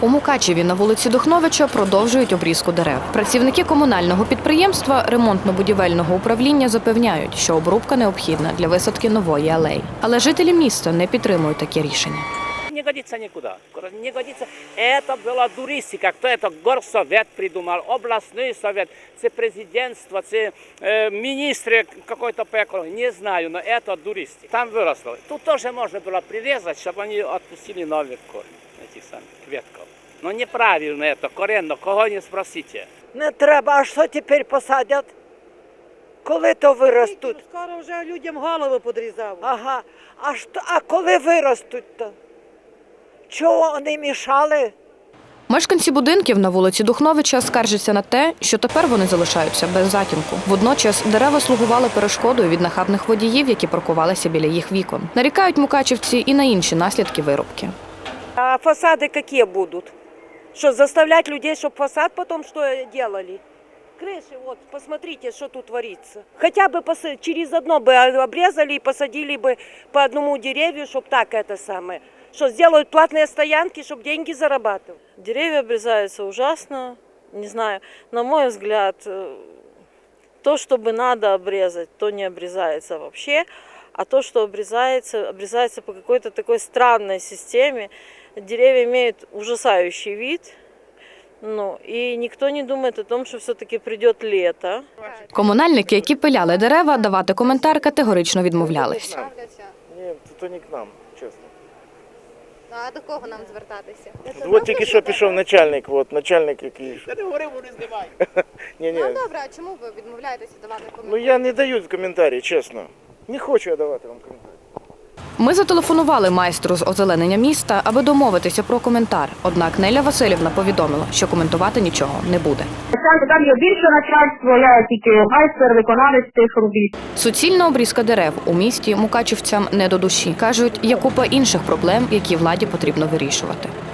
У Мукачеві на вулиці Духновича продовжують обрізку дерев. Працівники комунального підприємства ремонтно-будівельного управління запевняють, що обрубка необхідна для висадки нової алеї. Але жителі міста не підтримують такі рішення. Не годится никуда. Не годится. Это была туристика. Кто это? Горсовет придумал, областной совет, це президентство, це э, министры какой-то пекло. Не знаю, но это туристи. Там выросло. Тут тоже можно было прирезать, чтобы они отпустили новый корень этих самых кветков. Но неправильно это, коренно, кого не спросите. Не треба, а що тепер посадять? Коли то виростуть? Скоро вже людям голови подрізав. Ага. А, що, а коли виростуть то? Чого вони мішали? Мешканці будинків на вулиці Духновича скаржаться на те, що тепер вони залишаються без затінку. Водночас дерева слугували перешкодою від нахабних водіїв, які паркувалися біля їх вікон. Нарікають мукачівці і на інші наслідки вирубки. А фасады какие будут? Что, заставлять людей, чтобы фасад потом что делали? Крыши, вот, посмотрите, что тут творится. Хотя бы поса- через одно бы обрезали и посадили бы по одному деревью, чтобы так это самое. Что, сделают платные стоянки, чтобы деньги зарабатывать. Деревья обрезаются ужасно. Не знаю, на мой взгляд, э, то, что бы надо обрезать, то не обрезается вообще. А то, что обрезается, обрезается по какой-то такой странной системе. Деревья имеют ужасающий вид. Ну, и никто не думает о том, что все-таки придет лето. Комунальники, які пиляли дерева, давати коментар категорично відмовлялись. ставляться? Ні, то не к нам, чесно. Ну, а до кого нам звертатися? От тільки що пішов начальник, от, начальник який. Ні, ні. Ну добре, а чому ви відмовляєтеся давати Ну я не даю коментарі, чесно. Не хочу я давати вам коментарі. Ми зателефонували майстру з озеленення міста, аби домовитися про коментар. Однак Неля Васильівна повідомила, що коментувати нічого не буде. Там є більше начальство, я тільки майстер, виконавець тих робіт. Суцільна обрізка дерев у місті мукачівцям не до душі. кажуть, є купа інших проблем, які владі потрібно вирішувати.